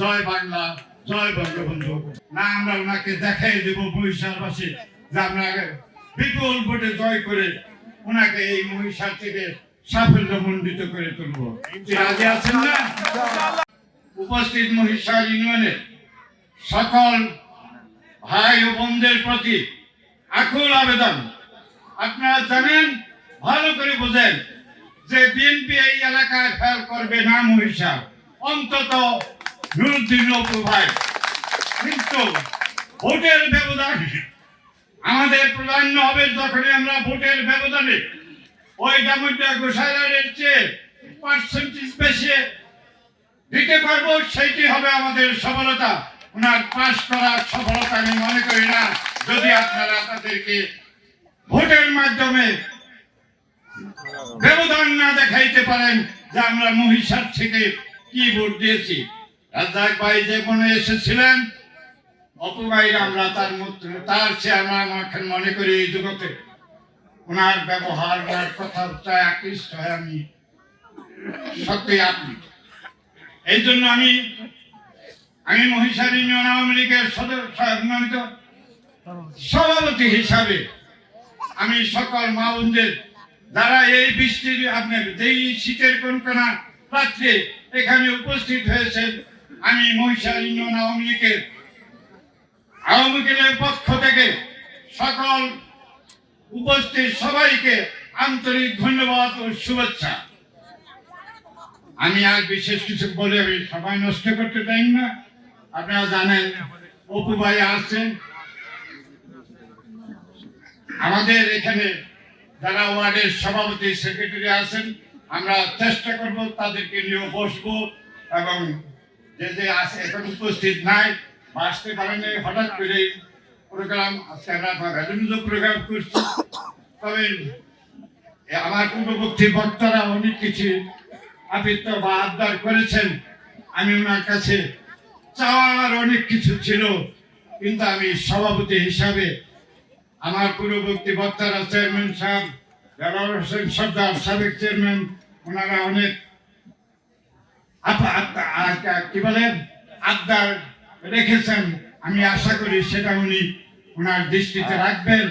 জয় বাংলা, জয় বঙ্গবন্ধু। না, আমরা ওনাকে দেখাই দেব মহিষারবাসী, যে আমরা বিপুল ভোটে জয় করে ওনাকে এই মহিষার থেকে সাফল্য মণ্ডিত করে তুলব। রাজি আছেন না? উপস্থিত মহিষার ইউনিয়নের সকল ভাই ও বোনদের প্রতি আকুল আবেদন। আপনারা জানেন, ভালো করে বোঝেন যে বিএনপি এই এলাকায় ফেল করবে না মহিষা অন্তত অপু কিন্তু ভোটের ব্যবধান আমাদের প্রাধান্য হবে যখনই আমরা ভোটের ব্যবধানে ওই গোসাইলের চেয়ে পার্সেন্টেজ বেশি দিতে সেইটি হবে আমাদের সফলতা। ওনার পাশ করার সফলতা আমি মনে করি না। যদি আপনারা তাদেরকে ভোটের মাধ্যমে ব্যবধান না দেখাইতে পারেন যে আমরা মহিষার থেকে কি ভোট দিয়েছি। ভাই এসেছিলেন, অপবাইর আমরা তার তার চেয়ে আমরা আমার মনে করি এই জগতে। ওনার ব্যবহার, ওনার কথাবার্তা আকৃষ্ট হয় আমি সত্যি আপনি এই জন্য আমি আমি মহিষার ইউনিয়ন আওয়ামী লীগের সদস্য সভাপতি হিসাবে আমি সকল মা বোনদের যারা এই বৃষ্টির আপনার যেই শীতের কোন কনকনা রাত্রে এখানে উপস্থিত হয়েছেন। আমি মহিষা ইউনিয়ন আওয়ামী লীগের। আওয়ামী লীগের পক্ষ থেকে সকল উপস্থিত সবাইকে আন্তরিক ধন্যবাদ ও শুভেচ্ছা। আমি আর বিশেষ কিছু বলে আমি সময় নষ্ট করতে চাই না। আপনারা জানেন, অপু ভাই আসছেন। আমাদের এখানে যারা ওয়ার্ডের সভাপতি, সেক্রেটারি আছেন, আমরা চেষ্টা করব তাদেরকে নিয়ে বসবো এবং যে যে আছে, এখন উপস্থিত নাই। বা আসতে পারেনি হঠাৎ করে প্রোগ্রাম আজকে আমরা রাজনীতি প্রোগ্রাম করছি। তবে আমার পূর্ববর্তী বক্তারা অনেক কিছু আবৃত্ত বা আবদার করেছেন। আমি ওনার কাছে চাওয়ার অনেক কিছু ছিল, কিন্তু আমি সভাপতি হিসাবে আমার পূর্ববর্তী বক্তারা চেয়ারম্যান সাহেব জালাল হোসেন সর্দার সাবেক চেয়ারম্যান, ওনারা অনেক কি বলেন? আবদার রেখেছেন আমি আশা করি সেটা উনি ওনার দৃষ্টিতে রাখবেন।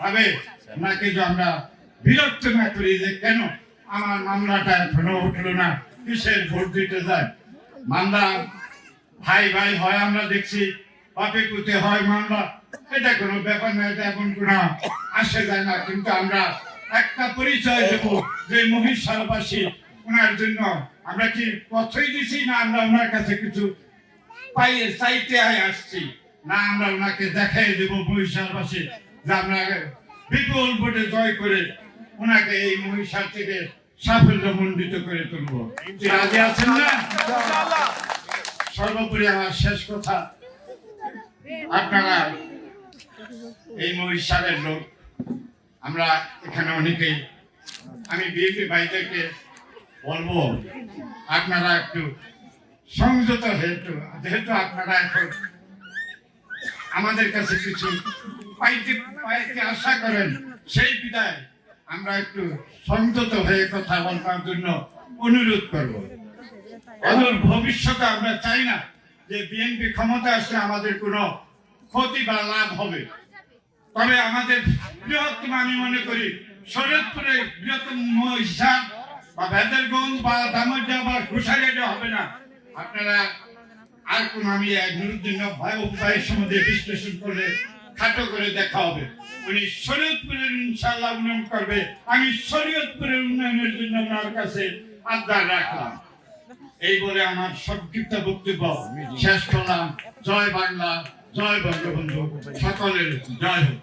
তবে ওনাকে যে আমরা বিরক্ত না করি যে কেন আমার মামলাটা এখনও উঠল না কিসের ভোট দিতে যায়? মামলা ভাই ভাই হয় আমরা দেখছি বাপে পুতে হয় মামলা। এটা কোনো ব্যাপার না এটা এমন কোনো আসে যায় না কিন্তু আমরা একটা পরিচয় দেব যে মহিষারবাসী ওনার জন্য আমরা কি পথই দিছি না আমরা ওনার কাছে কিছু পাইয়ে চাইতে আসছি? না, আমরা ওনাকে দেখাই দেব মহিষারবাসী যে আমরা বিপুল ভোটে জয় করে ওনাকে এই মহিষার থেকে সাফল্য মণ্ডিত করে তুলবো। রাজি আছেন না? সর্বোপরি আমার শেষ কথা, আপনারা এই মহিষারের লোক, আমরা এখানে অনেকেই, আমি বিএপি ভাইদেরকে বলব, আপনারা একটু সংযত যেহেতু যেহেতু আপনারা এখন আমাদের কাছে কিছু পাইতে পাইতে আশা করেন, সেই বিদায় আমরা একটু সংযত হয়ে কথা বলবার জন্য অনুরোধ করব। অদূর ভবিষ্যতে আমরা চাই না যে বিএনপি ক্ষমতা আসলে আমাদের কোনো ক্ষতি বা লাভ হবে। তবে আমাদের বৃহত্তম, আমি মনে করি শরীয়তপুরে বৃহত্তম হিসাব বা ভেদেরগঞ্জ বা দামোদা বা ঘুষাঘাটে হবে না। আপনারা আর কোন আমি নুরুদ্দিন ভাই উপায়ের সম্বন্ধে বিশ্লেষণ করলে খাটো করে দেখা হবে। উনি শরীয়তপুরের ইনশাল্লাহ উন্নয়ন করবে। আমি শরীয়তপুরের উন্নয়নের জন্য ওনার কাছে আবদার রাখলাম। এই বলে আমার সংক্ষিপ্ত বক্তব্য শেষ করলাম। জয় বাংলা, জয় বঙ্গবন্ধু। সকলের জয় হোক।